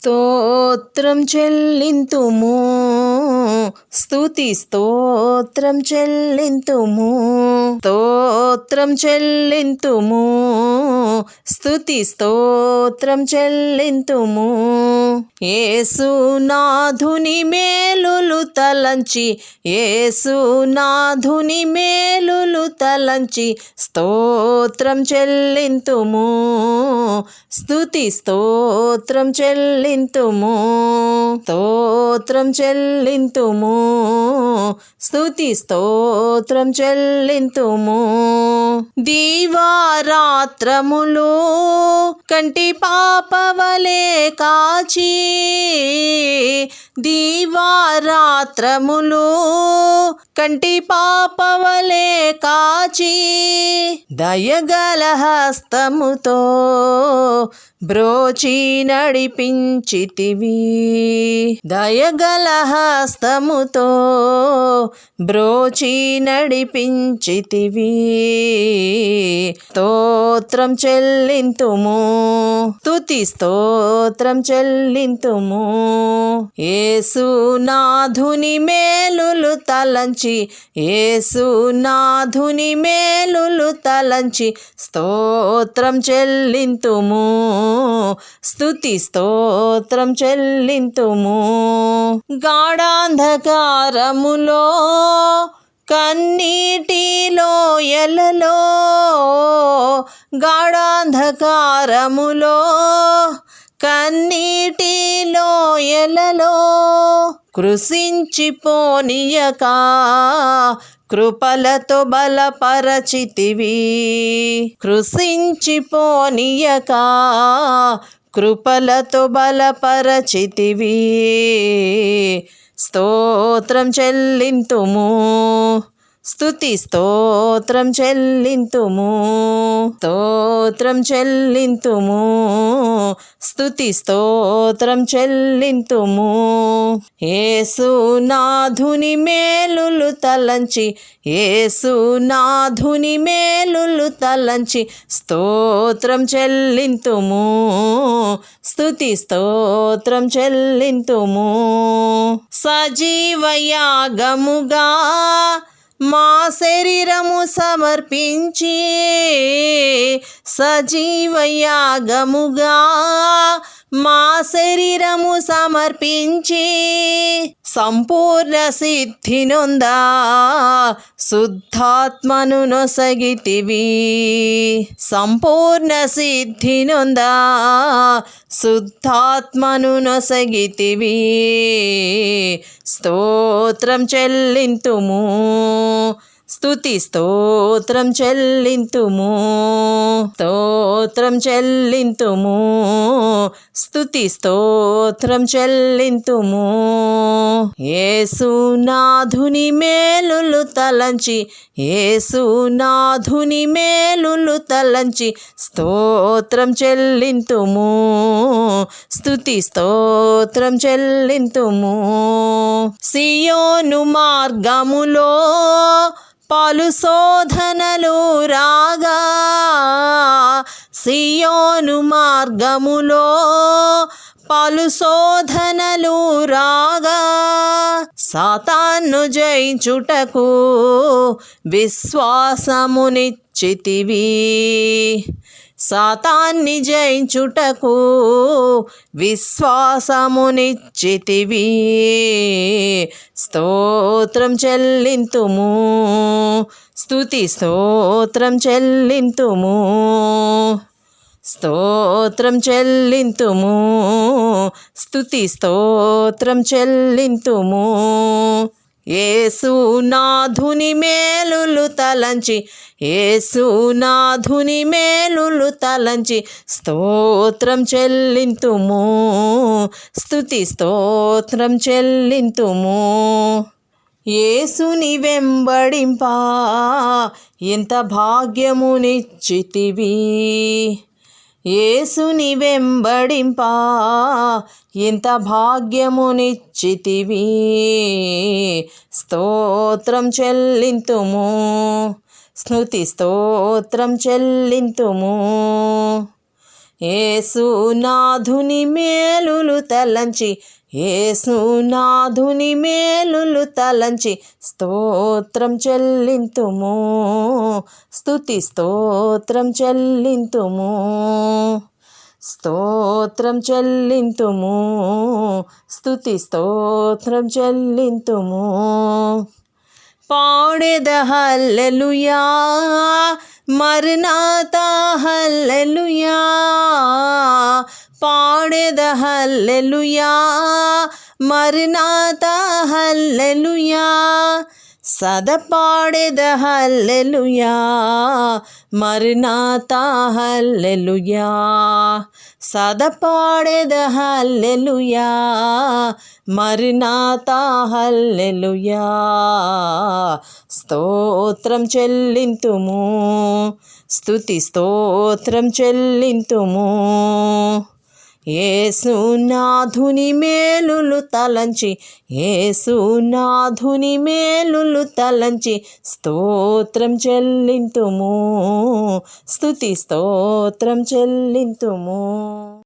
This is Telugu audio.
స్తోత్రం చెల్లింతుము. స్తుతి స్తోత్రం చెల్లింతుము. స్తోత్రం చెల్లింతుము. స్తుతి స్తోత్రం చెల్లింతుము. ఏసునాధుని మేలులు తలంచి ఏసునాధుని మేలులు తలంచి స్తోత్రం చెల్లింతుము. స్తుతి స్తోత్రం చెల్లింతుము. స్తోత్రం చెల్లింతుము. స్థుతి స్తోత్రం చెల్లింతుము. దీవారాత్రములు కంటి పాపవలే కాచి దీవారాత్రములు కంటి పాపవలే కాచి దయగల హస్తముతో బ్రోచి నడిపించితివి. దయగల హస్తముతో బ్రోచి నడిపించితివి. స్తోత్రం చెల్లింతుము తుతి స్తోత్రం చెల్లింతుము. ఏసునాధుని మేలులు తలంచి ఏసునాధుని మేలులు తలంచి స్తోత్రం చెల్లింతుము స్తుతి స్తోత్రం చెల్లింతుము. గాఢాంధకారములో కన్నీటిలో ఎలలో గాఢాంధకారములో కన్నీటి ఎలలో కృషించిపోనియక కృపలతో బలపరచితివి. కృషించిపోనియక కృపలతో బలపరచితివి. స్తోత్రం చెల్లింతుము. స్థుతి స్తోత్రం చెల్లింతుము. స్తోత్రం చెల్లింతుము. స్థుతి స్తోత్రం చెల్లింతుము. ఏసునాధుని మేలులు తలంచి ఏసునాధుని మేలులు తలంచి స్తోత్రం చెల్లింతుము. స్థుతి స్తోత్రం చెల్లింతుము. సజీవయాగముగా మా శరీరము సమర్పించి సజీవయాగముగా మా శరీరము సమర్పించి సంపూర్ణ సిద్ధినొందా శుద్ధాత్మను నొసగితివి. సంపూర్ణ సిద్ధినొందా శుద్ధాత్మను నొసగితివి. స్తోత్రం చెల్లింతుము స్థుతి స్తోత్రం చెల్లింతుము. స్తోత్రం చెల్లింతుము. స్థుతి స్తోత్రం చెల్లింతుము. ఏసునాధుని మేలులు తలంచి ఏసునాధుని మేలులు తలంచి స్తోత్రం చెల్లింతుము. స్థుతి స్తోత్రం చెల్లింతుము. సియోను మార్గములో పలు శోధనలు రాగా సియోను మార్గములో పలు శోధనలు రాగా సాతాన్ను జయించుటకు విశ్వాసమునిచ్చితివి. సాతాన్ని జయించుటకు విశ్వాసమునిచ్చితివి. స్తోత్రం చెల్లింతుము స్తుతి స్తోత్రం చెల్లింతుము స్తోత్రం చెల్లింతుము స్తుతి స్తోత్రం చెల్లింతుము. ఏసునాధుని మేలులు తలంచి ఏసునాధుని మేలులు తలంచి స్తోత్రం చెల్లింతుము స్థుతి స్తోత్రం చెల్లింతుము. ఏసుని వెంబడింపా ఎంత భాగ్యమునిచ్చితివి. ఏసుని వెంబడింపా ఇంత భాగ్యమునిచ్చితివి. స్తోత్రం చెల్లింతుము. స్మృతి స్తోత్రం చెల్లింతుము. ఏసునాథుని మేలులు తలంచి ఏసునాథుని మేలులు తలంచి స్తోత్రం చెల్లింతుము. స్తుతి స్తోత్రం చెల్లింతుము. స్తోత్రం చెల్లింతుము. స్తుతి స్తోత్రం చెల్లింతుము. పాడెద హల్లెలుయా మరునాత హల్లెలుయా. మీద హల్లెలుయా. మరునాత హల్లెలుయా. సద హల్లెలుయా. హల్లెలూయా మరునాత హల్లెలూయా. సద పాడెద హల్లెలూయా. మరునాత హల్లెలూయా. స్తోత్రం చెల్లింతుము. స్తుతి స్తోత్రం చెల్లింతుము. ఏసునాథుని మేలులు తలంచి ఏసునాథుని మేలులు తలంచి స్తోత్రం చెల్లింతుము. స్తుతి స్తోత్రం చెల్లింతుము.